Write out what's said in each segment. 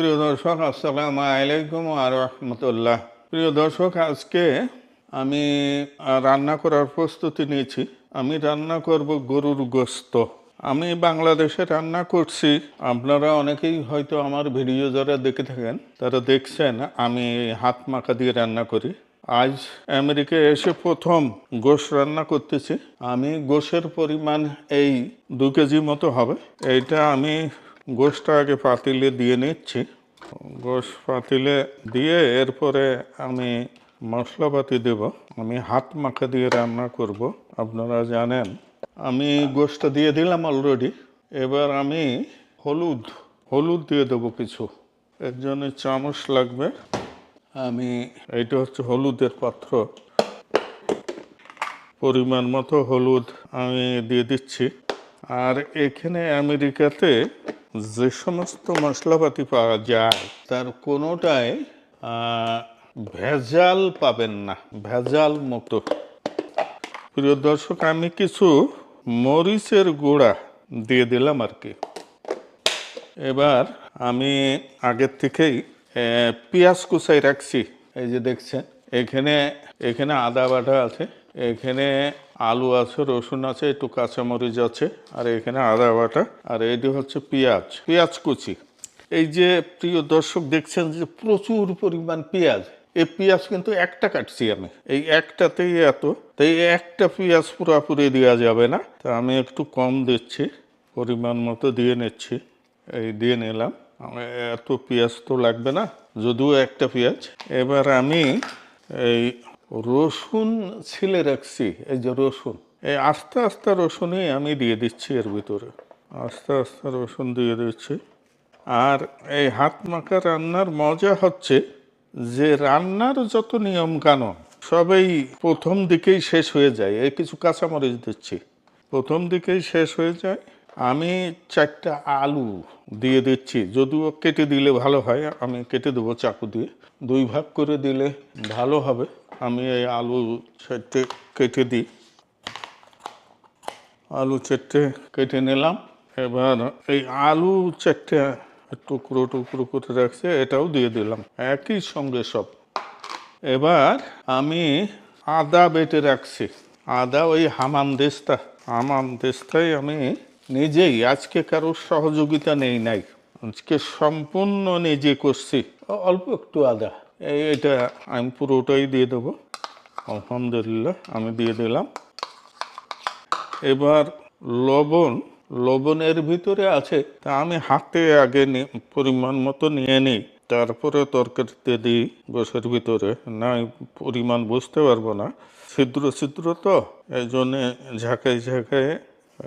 প্রিয় দর্শক, আসসালামু আলাইকুম আর রহমতুল্লাহ। প্রিয় দর্শক, আজকে আমি রান্না করার প্রস্তুতি নিয়েছি। আমি রান্না করব গরুর গোস্ত। আমি বাংলাদেশে রান্না করছি। আপনারা অনেকেই হয়তো আমার ভিডিও যারা দেখে থাকেন, তারা দেখছেন আমি হাত মাখা দিয়ে রান্না করি। আজ আমেরিকায় এসে প্রথম গোশ রান্না করতেছি। আমি গোশের পরিমাণ এই দু কেজি মতো হবে। এইটা আমি গোশটা আগে পাতিলে দিয়ে নিচ্ছি। গোশ পাতিলে দিয়ে এরপরে আমি মশলাপাতি দেব। আমি হাত মাখা দিয়ে রান্না করব, আপনারা জানেন। আমি গোশটা দিয়ে দিলাম অলরেডি এবার আমি হলুদ হলুদ দিয়ে দেবো কিছু। এর জন্য চামচ লাগবে। আমি এটা হচ্ছে হলুদের পাত্র। পরিমাণ মতো হলুদ আমি দিয়ে দিচ্ছি। আর এখানে আমেরিকাতে যে সমস্ত মশলাপাতি পাওয়া যায়, তার কোনোটাই ভেজাল পাবেন না, ভেজাল মুক্ত প্রিয় দর্শক, আমি কিছু মরিচের গুঁড়া দিয়ে দিলাম আর কি। এবার আমি আগের থেকেই পেঁয়াজ কুচাই রাখছি। এই যে দেখছেন, এখানে এখানে আদা বাটা আছে, এখানে আলু আছে, রসুন আছে, একটু কাঁচামরিচ আছে, আর এখানে আদা বাটা, আর এটি হচ্ছে পেঁয়াজ পেঁয়াজ কুচি। এই যে প্রিয় দর্শক দেখছেন যে প্রচুর পরিমাণ পেঁয়াজ, এই পেঁয়াজ কিন্তু একটা কাটছি আমি এই একটাতেই এত তাই একটা পেঁয়াজ পুরোপুরি দেওয়া যাবে না। তা আমি একটু কম দিচ্ছি, পরিমাণ মতো দিয়ে নিচ্ছি, এই দিয়ে নিলাম। এত পেঁয়াজ তো লাগবে না, যদিও একটা পেঁয়াজ। এবার আমি এই রসুন ছিলে রাখছি, এই যে রসুন, এই আস্তে আস্তে রসুনই আমি দিয়ে দিচ্ছি এর ভিতরে, আস্তে আস্তে রসুন দিয়ে দিচ্ছি। আর এই হাত মাখা রান্নার মজা হচ্ছে যে রান্নার যত নিয়ম কানুন, সবই প্রথম দিকেই শেষ হয়ে যায়, এই কিছু কাঁচামরিচ দিচ্ছি। প্রথম দিকেই শেষ হয়ে যায়, আমি চারটা আলু দিয়ে দিচ্ছি, যদিও কেটে দিলে ভালো হয়, আমি কেটে দেবো চাকু দিয়ে, দুই ভাগ করে দিলে ভালো হবে। আমি এই আলু চারটে কেটে দিই। আলু চারটে কেটে নিলাম। এবার এই আলু চারটে টুকরো টুকরো করে রাখছে, এটাও দিয়ে দিলাম। একই সঙ্গে সব। এবার আমি আদা বেটে রাখছি। আদা ওই হামাম দেস্তা। হামাম দেস্তায় আমি নিজেই, আজকে কারোর সহযোগিতা নেই নাই। আজকে সম্পূর্ণ নিজে করছি। অল্প একটু আদা। এটা আমি পুরোটাই দিয়ে দেবো। আলহামদুলিল্লাহ, আমি দিয়ে দিলাম। এবার লবণ, লবণের ভিতরে আছে, তা আমি হাতে আগে পরিমাণ মতো নিয়ে নিই তারপরে তরকারিতে দিই গোসের ভিতরে। না পরিমাণ বুঝতে পারব না। ছিদ্র ছিদ্র তো, এই জন্যে ঝাঁকাই ঝাঁকায়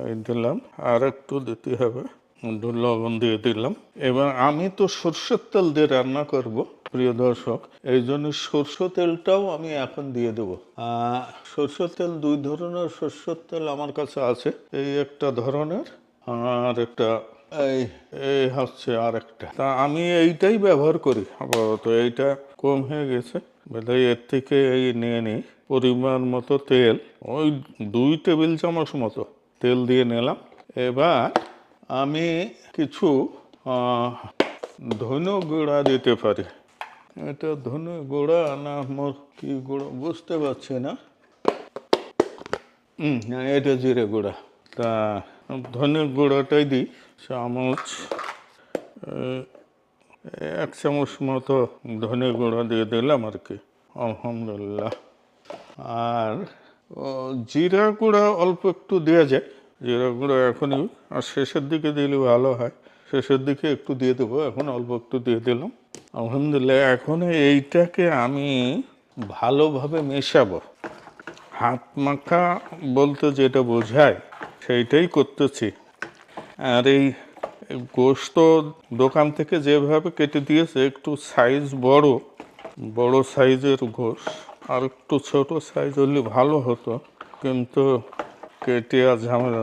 এই দিলাম। আর একটু দিতে হবে। লবণ দিয়ে দিলাম। এবার আমি তো সর্ষের তেল দিয়ে রান্না করব। প্রিয় দর্শক, এই জন্য সর্ষে তেলটাও আমি এখন দিয়ে দেবো। সর্ষের তেল দুই ধরনের। সর্ষের তেল আমার কাছে আছে, এই একটা ধরনের আর একটা এই এই হচ্ছে আর একটা তা আমি এইটাই ব্যবহার করি আপাতত। এইটা কম হয়ে গেছে এর থেকে এই নিয়ে নিই পরিমাণ মতো তেল। ওই দুই টেবিল চামচ মতো তেল দিয়ে নিলাম। এবার আমি কিছু ধনে গুঁড়া দিতে পারি। এটা ধনে, গুঁড়া, না মোর কি গুঁড়ো, বুঝতে পারছি না। এটা জিরে গুঁড়া। তা, ধনে গুঁড়োটাই দিই, চামচ এক চামচ মতো ধনে গুঁড়ো দিয়ে দিলাম আর কি, আলহামদুলিল্লাহ। আর জিরা গুঁড়া অল্প একটু দেওয়া যায়, জিরা গুঁড়ো এখনই, আর শেষের দিকে দিলে ভালো হয়। শেষের দিকে একটু দিয়ে দেবো, এখন অল্প একটু দিয়ে দিলাম। আলহামদুলিল্লাহ, এখন এইটাকে আমি ভালোভাবে মেশাবো। হাত মাখা বলতে যেটা বোঝায়, সেইটাই করতেছি। আর এই গোস্ত দোকান থেকে যেভাবে কেটে দিয়েছে, একটু সাইজ বড় বড় সাইজের গোশ, আর একটু ছোট সাইজ হলে ভালো হতো। কিন্তু কেটে আর ঝামেলা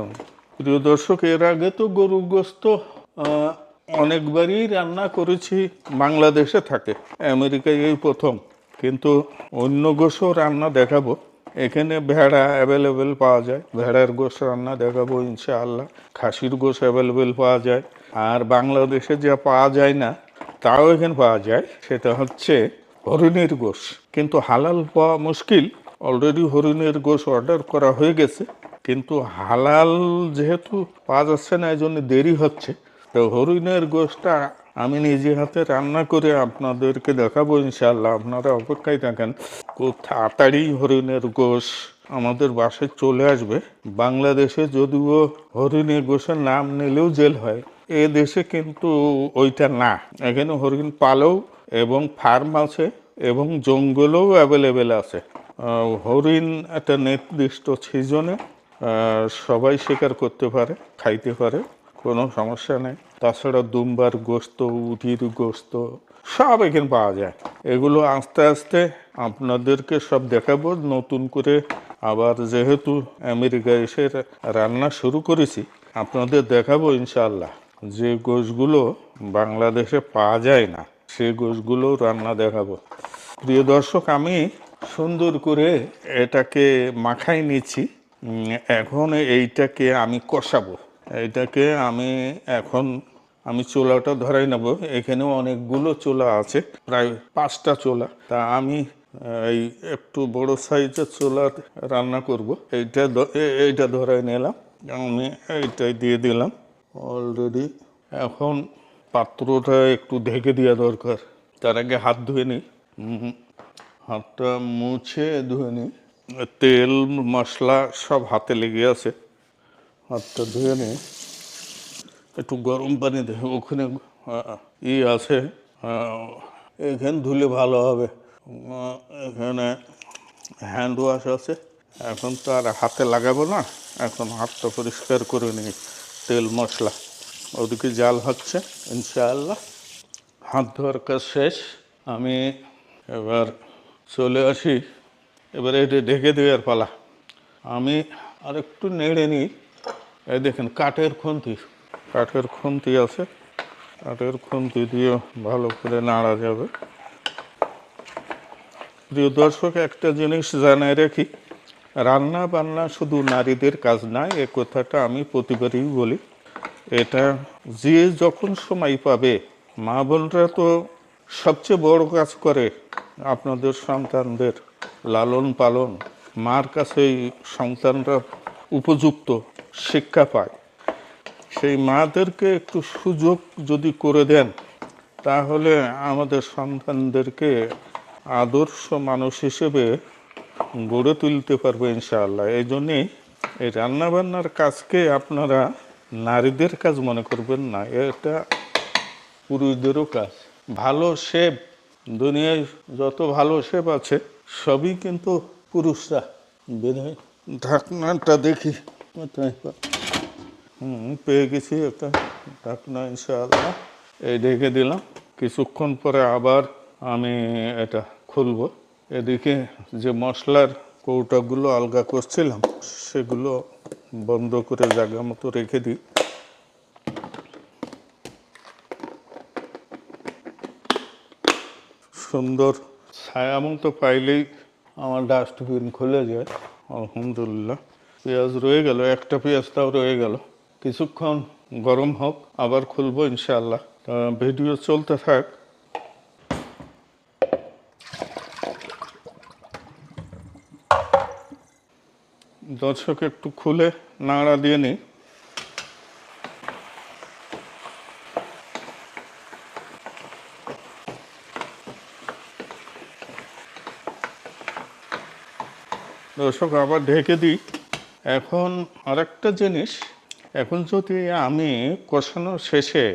প্রিয় দর্শক, এর আগে তো গরুর গোস্ত অনেকবারই রান্না করেছি, বাংলাদেশে থাকে, আমেরিকায় এই প্রথম। কিন্তু অন্য গোশও রান্না দেখাবো। এখানে ভেড়া অ্যাভেলেবেল পাওয়া যায়, ভেড়ার গোশ রান্না দেখাবো ইনশাআল্লাহ। খাসির গোশ অ্যাভেলেবেল পাওয়া যায়। আর বাংলাদেশে যা পাওয়া যায় না, তাও এখানে পাওয়া যায়, সেটা হচ্ছে হরিণের গোশ। কিন্তু হালাল পাওয়া মুশকিল অলরেডি হরিণের গোশ অর্ডার করা হয়ে গেছে। কিন্তু হালাল যেহেতু পাওয়া যাচ্ছে না এই জন্য দেরি হচ্ছে। তো হরিণের গোশটা আমি নিজে হাতে রান্না করে আপনাদেরকে দেখাবো ইনশাল্লাহ আপনারা অপেক্ষায় থাকেন। খুব তাড়াতাড়ি হরিণের গোশ আমাদের বাসায় চলে আসবে। বাংলাদেশে যদিও হরিণের গোশের নাম নিলেও জেল হয়। এ দেশে কিন্তু ওইটা না। এখানে হরিণ পালেও এবং ফার্ম আছে এবং জঙ্গলেও অ্যাভেলেবেল আছে। হরিণ একটা নির্দিষ্ট সিজনে সবাই শিকার করতে পারে, খাইতে পারে। কোনো সমস্যা নেই। তাছাড়া দুম্বার গোস্ত উটির গোস্ত, সব এখানে পাওয়া যায়। এগুলো আস্তে আস্তে আপনাদেরকে সব দেখাবো। নতুন করে আবার যেহেতু আমেরিকা এসে রান্না শুরু করেছি, আপনাদের দেখাবো ইনশাল্লাহ যে গোশগুলো বাংলাদেশে পাওয়া যায় না, সে গোশগুলো রান্না দেখাবো। প্রিয় দর্শক, আমি সুন্দর করে এটাকে মাখাই নিচ্ছি। এখন এইটাকে আমি কষাবো। এইটাকে আমি এখন আমি চোলাটা ধরাই নেব। এখানে অনেকগুলো চোলা আছে, প্রায় পাঁচটা চোলা। তা আমি এই একটু বড় সাইজের চোলা রান্না করব। এইটা এইটা ধরাই নিলাম। আমি এইটাই দিয়ে দিলাম। অলরেডি এখন পাত্রটা একটু ঢেকে দেওয়া দরকার। তার আগে হাত ধুয়ে নিই। হাতটা মুছে ধুয়ে নিই। তেল, মশলা সব হাতে লেগে আছে। হাতটা ধুয়ে নিই একটু গরম পানি দেখে ওখানে ই আছে এখানে ধুলে ভালো হবে। এখানে হ্যান্ড ওয়াশ আছে। এখন তো আর হাতে লাগাবো না, এখন হাতটা পরিষ্কার করে নিই তেল মশলা। ওদিকে জাল হচ্ছে, ইনশাআল্লাহ। হাত ধোয়ার কাজ শেষ। আমি এবার চলে আসি। এবার এটা ঢেকে দেওয়ার পালা। আমি আর একটু নেড়ে নিই। এই দেখেন, কাঠের খুন্তি। কাঠের খুন্তি আছে। কাঠের খুন্তি দিয়ে ভালো করে নাড়া যাবে। প্রিয় দর্শক, একটা জিনিস জানাই রাখি, রান্না বান্না শুধু নারীদের কাজ নয় এ কথাটা আমি প্রতিবারই বলি। এটা যে যখন সময় পাবে, মা বোনরা তো সবচেয়ে বড় কাজ করে আপনাদের সন্তানদের লালন পালন। মার কাছেই সন্তানরা উপযুক্ত। শিক্ষা পায়। সেই মাদেরকে একটু সুযোগ যদি করে দেন, তাহলে আমাদের সন্তানদেরকে আদর্শ মানুষ হিসেবে গড়ে তুলতে পারবে ইনশাআল্লাহ। এই জন্যেই এই রান্নাবান্নার কাজকে আপনারা নারীদের কাজ মনে করবেন না, এটা পুরুষদেরও কাজ। ভালো শেপ দুনিয়ায় যত ভালো শেপ আছে, সবই কিন্তু পুরুষরা। বেরোয় ঢাকনাটা দেখি। পেয়ে গেছি একটা ঢাকনা এই ঢেকে দিলাম। কিছুক্ষণ পরে আবার আমি এটা খুলবো। এদিকে যে মশলার কৌটাগুলো আলগা করছিলাম, সেগুলো বন্ধ করে জায়গা মতো রেখে দিই। সুন্দর ছায়া মতো পাইলেই আমার ডাস্টবিন খুলে যায়, আলহামদুলিল্লাহ। পেঁয়াজ রয়ে গেল, একটা পেঁয়াজ তাও রয়ে গেল। কিছুক্ষণ গরম হোক, আবার খুলবো ইনশাআল্লাহ। তা ভিডিও চলতে থাক। দর্শক একটু খুলে নাড়া দিয়ে নিই। দর্শক আবার ঢেকে দিই। এখন আরেকটা জিনিস, এখন যদি আমি কষানোর শেষে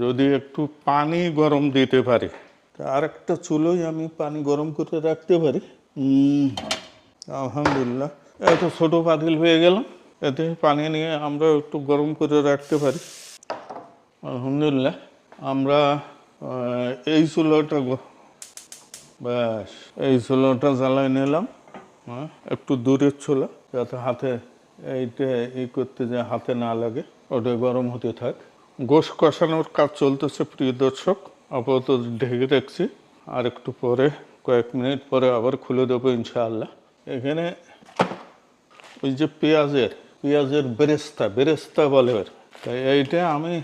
যদি একটু পানি গরম দিতে পারি, তা আরেকটা চুলোই আমি পানি গরম করে রাখতে পারি। আলহামদুলিল্লাহ। এত ছোট পাতিল হয়ে গেলাম এতে পানি নিয়ে আমরা একটু গরম করে রাখতে পারি। আলহামদুলিল্লাহ। আমরা এই চুলোটা ব্যাস, এই চুলোটা জ্বালাই নিলাম। হ্যাঁ একটু দূরের ছোলা যাতে হাতে এইটা ই করতে যে হাতে না লাগে ওটা গরম হতে থাক। গোশ কষানোর কাজ চলতেছে, প্রিয় দর্শক। আপাতত ঢেকে রাখছি। আর একটু পরে, কয়েক মিনিট পরে আবার খুলে দেবো ইনশাআল্লাহ। এখানে ওই যে পেঁয়াজের পেঁয়াজের বেরেস্তা বেরেস্তা বলে তাই এইটা আমি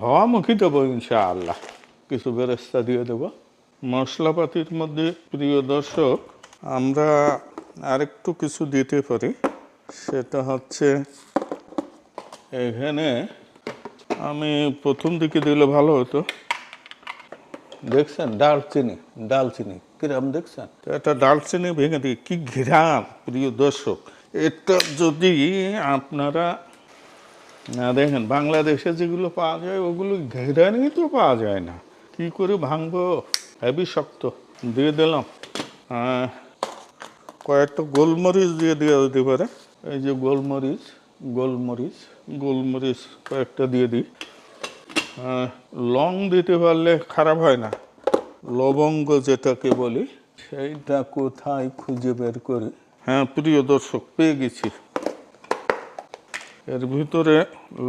হওয়া মুখী দেবো ইনশাআল্লাহ। কিছু বেরেস্তা দিয়ে দেবো। মশলাপাতির মধ্যে, প্রিয় দর্শক, আমরা আরেকটু কিছু দিতে পারি। সেটা হচ্ছে এখানে আমি প্রথম দিকে দিলে ভালো হতো। দেখছেন? ডালচিনি ডালচিনি। কিরম দেখছেন? এটা ডালচিনি ভেঙে দিই। কি ঘিরাম প্রিয় দর্শক। এটা যদি আপনারা না দেখেন বাংলাদেশে যেগুলো পাওয়া যায় ওগুলো ঘেরানি তো পাওয়া যায় না। কি করে ভাঙবো? হেবি শক্ত। দিয়ে দিলাম। কয়েকটা গোলমরিচ দিয়ে দেওয়া যেতে পারে। এই যে গোলমরিচ গোলমরিচ গোলমরিচ কয়েকটা দিয়ে দিই। লং দিতে পারলে খারাপ হয় না। লবঙ্গ যেটাকে বলি, সেইটা কোথায় খুঁজে বের করি? হ্যাঁ প্রিয় দর্শক, পেয়ে গেছি। এর ভিতরে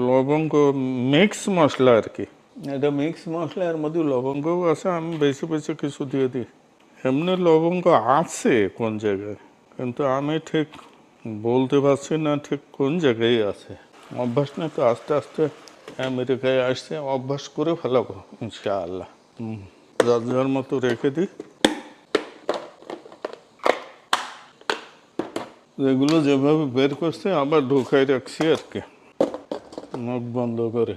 লবঙ্গ মিক্স মশলা আর কি। এটা মিক্স মশলা, এর মধ্যে লবঙ্গও আছে, আমি বেশি বেশি কিছু দিয়ে দিই। এমনি লবঙ্গ আছে কোন জায়গায়? কিন্তু আমি ঠিক বলতে পারছি না ঠিক কোন জায়গায় আছে। অভ্যাস না তো আস্তে আস্তে আমেরিকায় আসছে, অভ্যাস করে ফেলাবো, ইনশাআল্লাহ। যার যার মতো রেখে দিই। এগুলো যেভাবে বের করছে, আবার ঢুকাই রাখছি আর কি। মুখ বন্ধ করে।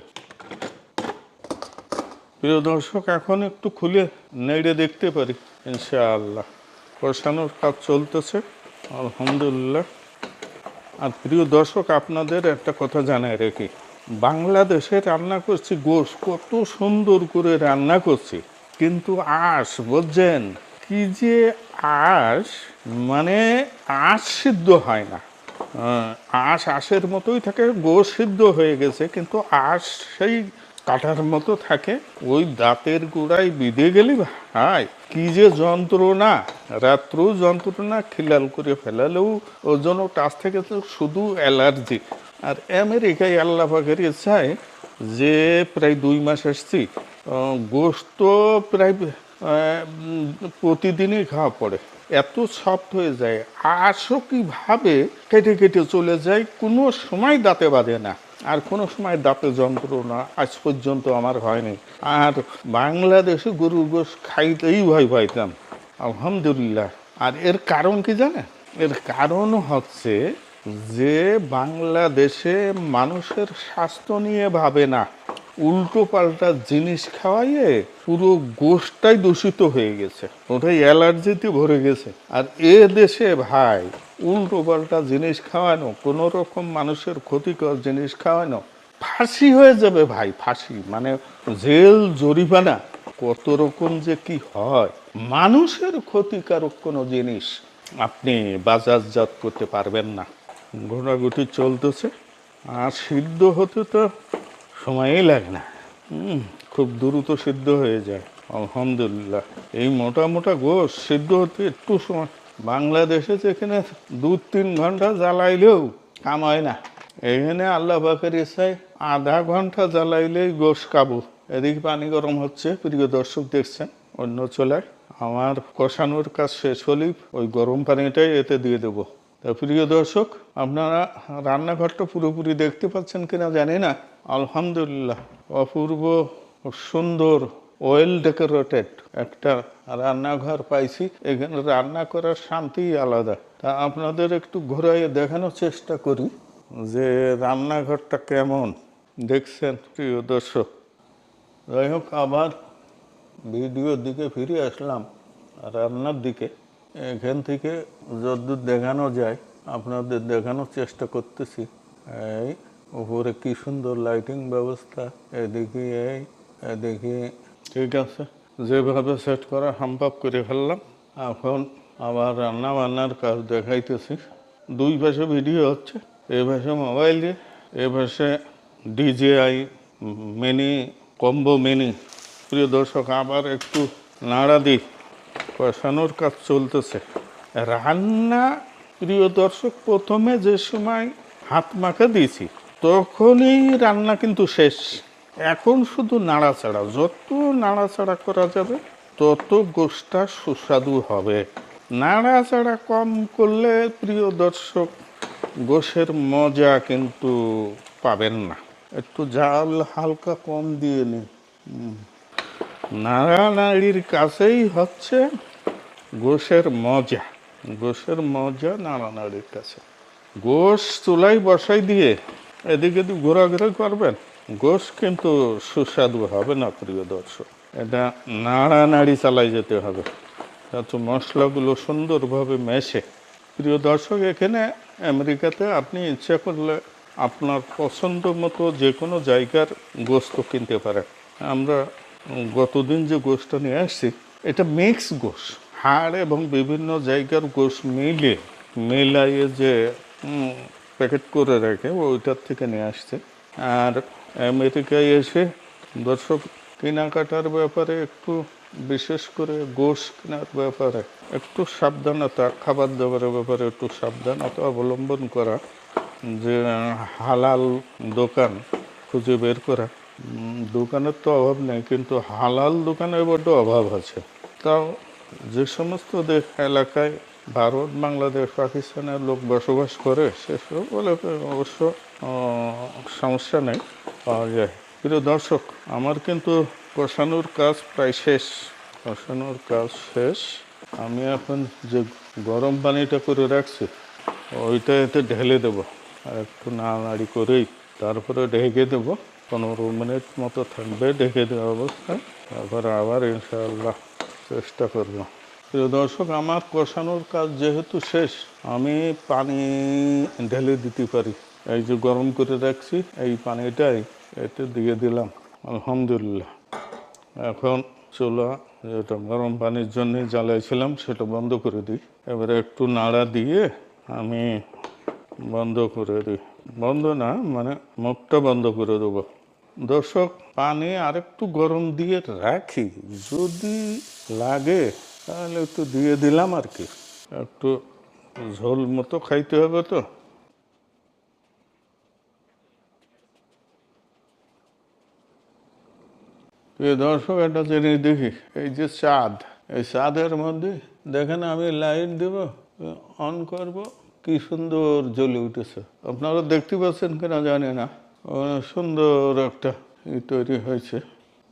প্রিয় দর্শক, এখন একটু খুলে নেড়ে দেখতে পারি, ইনশাআল্লাহ। কষানোর কাজ চলতেছে। আলহামদুলিল্লাহ। আর প্রিয় দর্শক, আপনাদের একটা কথা জানাই রেখি। বাংলাদেশে রান্না করছি, গোশ কত সুন্দর করে রান্না করছি। কিন্তু আঁশ, বুঝছেন? কি যে আঁশ মানে আঁশ সিদ্ধ হয় না। আঁশ, আঁশের মতোই থাকে, গোশ সিদ্ধ হয়ে গেছে, কিন্তু আঁশ সেই কাটার মতো থাকে, ওই দাঁতের গোড়ায় বিঁধে গেলে ভাই, কি যে যন্ত্রণা, রাত্রও যন্ত্রণা খিলাল করে ফেলালেও ওর জন্য টাচ থেকে তো শুধু অ্যালার্জি। আর আমেরিকায় আল্লাহ পাখের ইচ্ছায় যে প্রায় দুই মাস আসছি গোস্ত প্রায় প্রতিদিনই খাওয়া পড়ে। এত সফট হয়ে যায় আশও কীভাবে কেটে কেটে চলে যায়, কোনো সময় দাঁতে বাঁধে না। আর কোনো সময় দাঁতে যন্ত্রণা আজ পর্যন্ত আমার হয়নি। আর বাংলাদেশে গরুর গোশ খাইতেই ভয় পাইতাম, আলহামদুলিল্লাহ। আর এর কারণ কি জানে এর কারণ হচ্ছে যে বাংলাদেশে মানুষের স্বাস্থ্য নিয়ে ভাবে না। উল্টো পাল্টা জিনিস খাওয়াইয়ে পুরো গোষ্ঠটাই দূষিত হয়ে গেছে, ওটাই অ্যালার্জিতে ভরে গেছে। আর এ দেশে ভাই উল্টো পাল্টা জিনিস খাওয়ানো কোনো রকম মানুষের ক্ষতিকর জিনিস খাওয়ানো, ফাঁসি হয়ে যাবে ভাই, ফাঁসি। মানে জেল, জরিমানা, কত রকম যে কি হয়। মানুষের ক্ষতিকারক কোনো জিনিস আপনি বাজারজাত করতে পারবেন না। ঘোরাঘুটি চলতেছে, আর সিদ্ধ হতে তো সময়ই লাগে না। খুব দ্রুত সিদ্ধ হয়ে যায়, আলহামদুলিল্লাহ। এই মোটা মোটা গোশ সিদ্ধ হতে একটু সময় বাংলাদেশে যেখানে দু তিন ঘণ্টা জ্বালাইলেও কাম হয় না। এখানে আল্লাহ বাকের ইচ্ছায় আধা ঘণ্টা জ্বালাইলেই গোশ কাবু এদিকে পানি গরম হচ্ছে, প্রিয় দর্শক দেখছেন, অন্য চলায়। আমার কষানোর কাজ শেষ হলেই ওই গরম পানিটাই এতে দিয়ে দেবো। তা প্রিয় দর্শক, আপনারা রান্নাঘরটা পুরোপুরি দেখতে পাচ্ছেন কিনা জানি না। আলহামদুলিল্লাহ, অপূর্ব সুন্দর ওয়েল ডেকোরেটেড একটা রান্নাঘর পাইছি, এখানে রান্না করার শান্তি আলাদা। তা আপনাদের একটু ঘোরাইয়ে দেখানোর চেষ্টা করি যে রান্নাঘরটা কেমন। দেখছেন, প্রিয় দর্শক। যাই হোক, আবার ভিডিওর দিকে ফিরে আসলাম, রান্নার দিকে। এখান থেকে যতদূর দেখানো যায়, আপনাদের দেখানোর চেষ্টা করতেছি। এই উপরে কি সুন্দর লাইটিং ব্যবস্থা, এদিকে এই, এদিকে ঠিক আছে। যেভাবে সেট করা হাম্পাপ করে ফেললাম, এখন আবার রান্না বান্নার কাজ দেখাইতেছি। দুই পাশে ভিডিও হচ্ছে, এ পাশে মোবাইল দিয়ে, এ পাশে ডিজেআই মিনি কম্বো মিনি প্রিয় দর্শক, আবার একটু নাড়া দিই কষানোর কাজ চলতেছে। রান্না, প্রিয় দর্শক, প্রথমে যে সময় হাত মাখা দিয়েছি, তখনই রান্না কিন্তু শেষ। এখন শুধু নাড়াচাড়া, যত নাড়াচাড়া করা যাবে, তত গোষ্ঠটা সুস্বাদু হবে। নাড়াচাড়া কম করলে প্রিয় দর্শক, গোশের মজা কিন্তু পাবেন না। একটু জাল হালকা কম দিয়ে নিন। নাড়ানাড়ির কাছেই হচ্ছে গোশের মজা। গোশের মজা নাড়ানাড়ির কাছে। গোশ চুলাই বসাই দিয়ে এদিকে ঘোরাঘুরি করবেন? গোশ কিন্তু সুস্বাদু হবে না, প্রিয় দর্শক। এটা নাড়ানাড়ি চালাই যেতে হবে। যাতে মশলাগুলো সুন্দরভাবে মেশে। প্রিয় দর্শক, এখানে আমেরিকাতে আপনি ইচ্ছা করলে আপনার পছন্দ মতো যে কোনো জায়গার গোস্ত কিনতে পারেন। আমরা গতদিন যে গোশটা নিয়ে আসছি, এটা মিক্স গোশ হাড় এবং বিভিন্ন জায়গার গোশ মিলে, মেলাইয়ে যে প্যাকেট করে রাখে ওইটার থেকে নিয়ে আসছে। আর আমেরিকায় এসে দর্শক কেনাকাটার ব্যাপারে একটু বিশেষ করে গোশ কেনার ব্যাপারে একটু সাবধানতা, খাবার দাবারের ব্যাপারে একটু সাবধানতা অবলম্বন করা, যে হালাল দোকান খুঁজে বের করা। দোকানের তো অভাব নেই, কিন্তু হালাল দোকানের বড্ড অভাব আছে। তাও যে সমস্ত দেশ, এলাকায় ভারত, বাংলাদেশ, পাকিস্তানের লোক বসবাস করে, সেসব অবশ্য সমস্যা নেই। পাওয়া যায় প্রিয় দর্শক, আমার কিন্তু কষানোর কাজ প্রায় শেষ। কষানোর কাজ শেষ। আমি এখন যে গরম পানিটা করে রাখছি, ওইটা এতে ঢেলে দেবো। আর একটু নাড়ানাড়ি করেই তারপরে ঢেকে দেবো। পনেরো মিনিট মতো থাকবে ঢেকে দেওয়া অবস্থায় তারপরে আবার ইনশাআল্লাহ চেষ্টা করব। প্রিয় দর্শক, আমার কষানোর কাজ যেহেতু শেষ, আমি পানি ঢেলে দিতে পারি। এই যে গরম করে রাখছি, এই পানিটাই এতে দিয়ে দিলাম। আলহামদুলিল্লাহ। এখন চুলা, যেটা গরম পানির জন্য জ্বালাইছিলাম, সেটা বন্ধ করে দিই। এবারে একটু নাড়া দিয়ে আমি বন্ধ করে দিই। বন্ধ না মানে মুখটা বন্ধ করে দেবো। দর্শক, পানি আরেকটু গরম দিয়ে রাখি। যদি লাগে, তাহলে একটু দিয়ে দিলাম আর কি। একটু ঝোল মতো খাইতে হবে তো। প্রিয় দর্শক, একটা জিনিস দেখি, এই যে চাঁদ এই চাঁদের মধ্যে, দেখেন আমি লাইট দেব, অন করব, কি সুন্দর জ্বলে উঠেছে। আপনারা দেখতে পাচ্ছেন কিনা জানি না সুন্দর একটা তৈরি হয়েছে।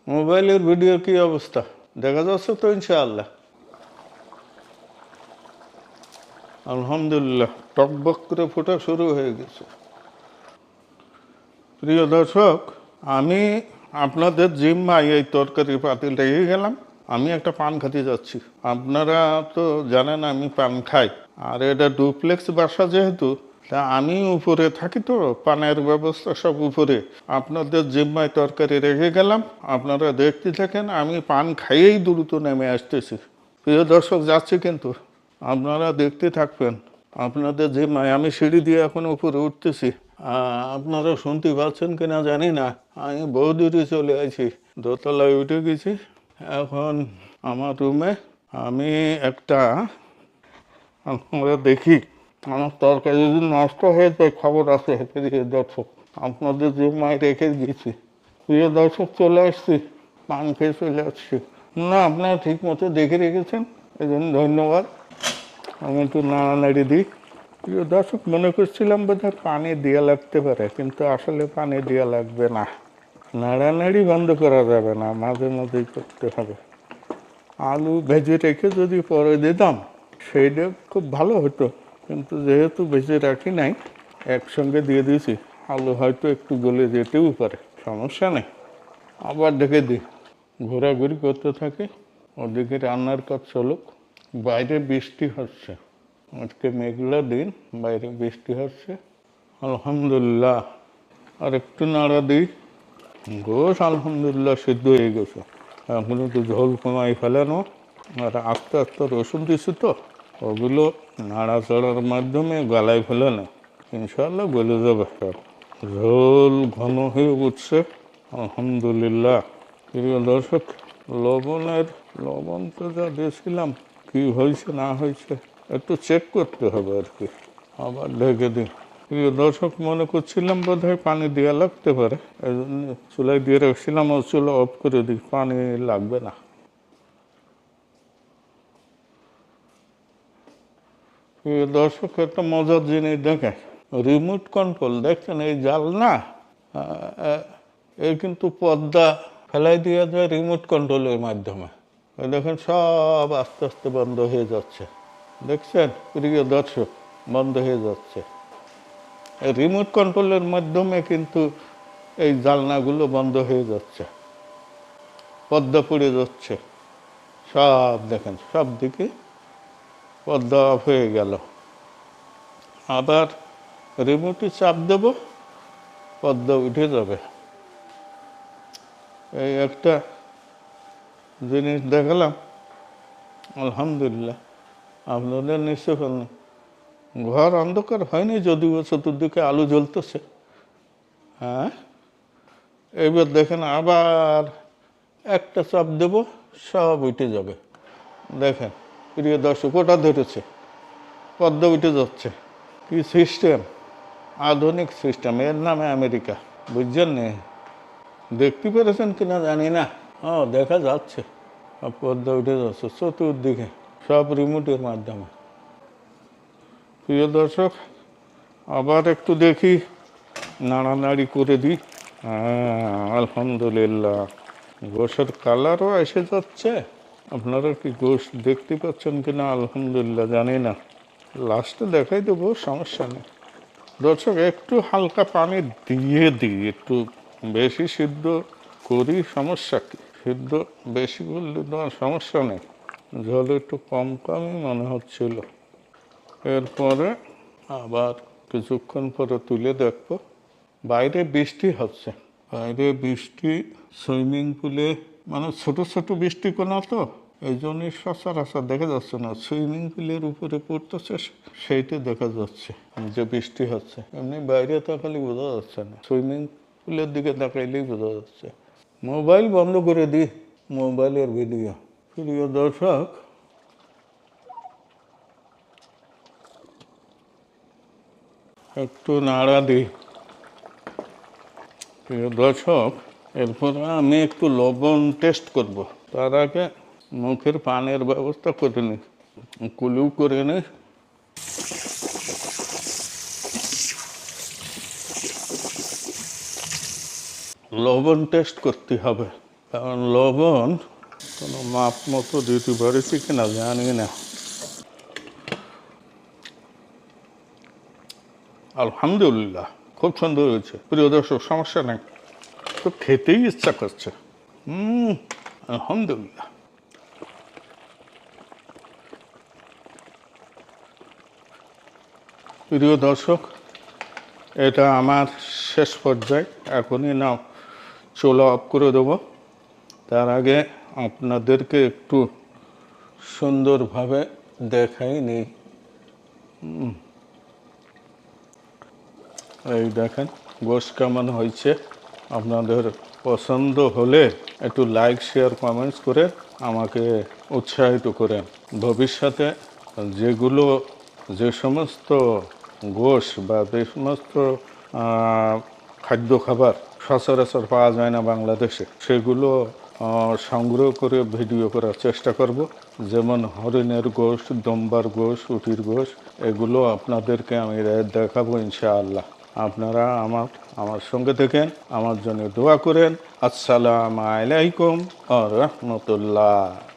মোবাইলের ভিডিওর কি অবস্থা? দেখা যাচ্ছে তো ইনশাআল্লাহ। আলহামদুলিল্লাহ টকবক করে ফোটা শুরু হয়ে গেছে। প্রিয় দর্শক, আমি আপনাদের জিম্মায় এই তরকারি পাতিল রেখে গেলাম। আমি একটা পান খেতে যাচ্ছি। আপনারা তো জানেন আমি পান খাই। আর এটা ডুপ্লেক্স বাসা যেহেতু, তা আমি উপরে থাকি তো, পানের ব্যবস্থা সব উপরে। আপনাদের জিম্মায় তরকারি রেখে গেলাম। আপনারা দেখতে থাকেন, আমি পান খাইয়েই দ্রুত নেমে আসতেছি। প্রিয় দর্শক, যাচ্ছি কিন্তু। আপনারা দেখতে থাকবেন। আপনাদের যে মায়, আমি সিঁড়ি দিয়ে এখন উপরে উঠতেছি। আপনারা শুনতে পাচ্ছেন কিনা জানি না। আমি বহু দূরে চলে আছি দোতলায় উঠে গেছি। এখন আমার রুমে আমি একটা আপনারা দেখি। আমার তরকারি যদি নষ্ট হয়ে যায়, খবর আছে। প্রিয় দর্শক, আপনাদের যে মায় রেখে দিয়েছি প্রিয় দর্শক, চলে আসছি। পান খেয়ে চলে আসছি। না, আপনারা ঠিক মতো দেখে রেখেছেন। এই জন্য ধন্যবাদ। আমি একটু নাড়ানাড়ি দিই। প্রিয় দর্শক, মনে করছিলাম বোধহয় পানি দেওয়া লাগতে পারে, কিন্তু আসলে পানি দেওয়া লাগবে না। নাড়ানাড়ি বন্ধ করা যাবে না, মাঝে মাঝেই করতে হবে। আলু ভেজে রেখে যদি পরে দিতাম সেইটা খুব ভালো হতো, কিন্তু যেহেতু ভেজে রাখি নাই, একসঙ্গে দিয়ে দিয়েছি। আলু হয়তো একটু গলে যেতেও পারে, সমস্যা নেই। আবার ডেকে দিই। ঘোরাঘুরি করতে থাকে, ওদিকে রান্নার কাজ চলুক, বাইরে বৃষ্টি হচ্ছে। আজকে মেঘলা দিন, বাইরে বৃষ্টি হচ্ছে। আলহামদুলিল্লাহ। আর একটু নাড়া দিই। গোস আলহামদুলিল্লাহ, সিদ্ধ হয়ে গেছে। এখন একটু ঝোল কমাই ফেলানো। আর আস্তে আস্তে রসুন দিছি তো, ওগুলো নাড়াচাড়ার মাধ্যমে গালায় ফেলানো। ইনশাল্লাহ গলে যাবে ঝোল ঘন হয়ে উঠছে। আলহামদুলিল্লাহ। প্রিয় দর্শক, লবণের লবণ তো যা দিয়েছিলাম, কী হয়েছে, না হয়েছে একটু চেক করতে হবে আর কি। আবার ঢেকে দিই। প্রিয় দর্শক, মনে করছিলাম বোধ হয় পানি দেওয়া লাগতে পারে। চুলায় দিয়ে রাখছিলাম ও চুলা অফ করে দিই। পানি লাগবে না। প্রিয় দর্শক, একটা মজার জিনিস দেখে রিমোট কন্ট্রোল দেখছেন এই জাল না? এর কিন্তু পর্দা ফেলাই দেওয়া যায় রিমোট কন্ট্রোলের মাধ্যমে। দেখেন সব আস্তে আস্তে বন্ধ হয়ে যাচ্ছে। দেখছেন? প্রিয় দর্শক, বন্ধ হয়ে যাচ্ছে। রিমোট কন্ট্রোলের মাধ্যমে কিন্তু এই জালনাগুলো বন্ধ হয়ে যাচ্ছে। পদ্মা পড়ে যাচ্ছে। সব দেখেন, সব দিকে পদ্মা অফ হয়ে গেল। আবার রিমোটে চাপ দেব, পদ্মা উঠে যাবে। এই একটা জিনিস দেখালাম। আলহামদুলিল্লাহ। আপনাদের নিশ্চয় ঘর অন্ধকার হয়নি যদিও, চতুর্দিকে আলো জ্বলতেছে। হ্যাঁ? এবার দেখেন আবার একটা চাপ দেব, সব উঠে যাবে। দেখেন, প্রিয় দর্শক, ওটা ধরেছে, পদ্ম উঠে যাচ্ছে। কি সিস্টেম? আধুনিক সিস্টেম, এর নামে আমেরিকা, বুঝছেন নি? দেখতে পেরেছেন কিনা জানি না। ও, দেখা যাচ্ছে। পদ্ম উঠে যাচ্ছে, চতুর্দিকে। সব রিমোটের মাধ্যমে। প্রিয় দর্শক আবার একটু দেখি নাড়ানাড়ি করে দিই। হ্যাঁ, আলহামদুলিল্লাহ। গোশের কালারও এসে যাচ্ছে। আপনারা কি গোশ দেখতে পাচ্ছেন কি না আলহামদুলিল্লাহ জানি না। লাস্টে দেখাই দেবো সমস্যা নেই। দর্শক একটু হালকা পানি দিয়ে দিই একটু বেশি সিদ্ধ করি সমস্যা কি? সিদ্ধ বেশি করলে তো আর সমস্যা নেই। জল একটু কম কমই মনে হচ্ছিল। এরপরে আবার কিছুক্ষণ পরে তুলে দেখব। বাইরে বৃষ্টি হচ্ছে। বাইরে বৃষ্টি, সুইমিং পুলে মানে ছোট ছোট বৃষ্টি কোনা তো, এই জন্যই সচরাচর দেখা যাচ্ছে না। সুইমিং পুলের উপরে পড়তেছে সেইটা দেখা যাচ্ছে যে বৃষ্টি হচ্ছে। এমনি বাইরে তাকালে বোঝা যাচ্ছে না। সুইমিং পুলের দিকে তাকাইলেই বোঝা যাচ্ছে। মোবাইল বন্ধ করে দিই, মোবাইলের ভিডিও। প্রিয় দর্শক, একটু নাড়া দিই। প্রিয় দর্শক, এরপরে আমি একটু লবণ টেস্ট করব। তার আগে মুখের পানের ব্যবস্থা করে নিই। কুলু করে নিই। লবণ টেস্ট করতে হবে। কারণ লবণ কোনো মাপ মতো দিতে পারেছি কিনা জানি না। আলহামদুলিল্লাহ, খুব সুন্দর হয়েছে। প্রিয় দর্শক, সমস্যা নেই। তো খেতেই ইচ্ছা করছে। হুম, আলহামদুলিল্লাহ। প্রিয় দর্শক, এটা আমার শেষ পর্যায়ে। এখনই নাও, চোলা অফ করে দেবো। তার আগে আপনাদেরকে একটু সুন্দরভাবে দেখাই নিই এই দেখেন, গোশ কেমন হয়েছে। আপনাদের পছন্দ হলে একটু লাইক শেয়ার কমেন্টস করে আমাকে উৎসাহিত করেন। ভবিষ্যতে যেগুলো, যে সমস্ত গোশ বা যে সমস্ত খাদ্য খাবার সচরাচর পাওয়া যায় না বাংলাদেশে, সেগুলো সংগ্রহ করে ভিডিও করার চেষ্টা করব। যেমন হরিণের গোশ, দম্বার গোশ, উটির গোশ, এগুলো আপনাদেরকে আমি দেখাবো ইনশাআল্লাহ। আপনারা আমার আমার সঙ্গে থাকেন, আমার জন্য দোয়া করেন। আসসালামু আলাইকুম আ রহমতুল্লাহ।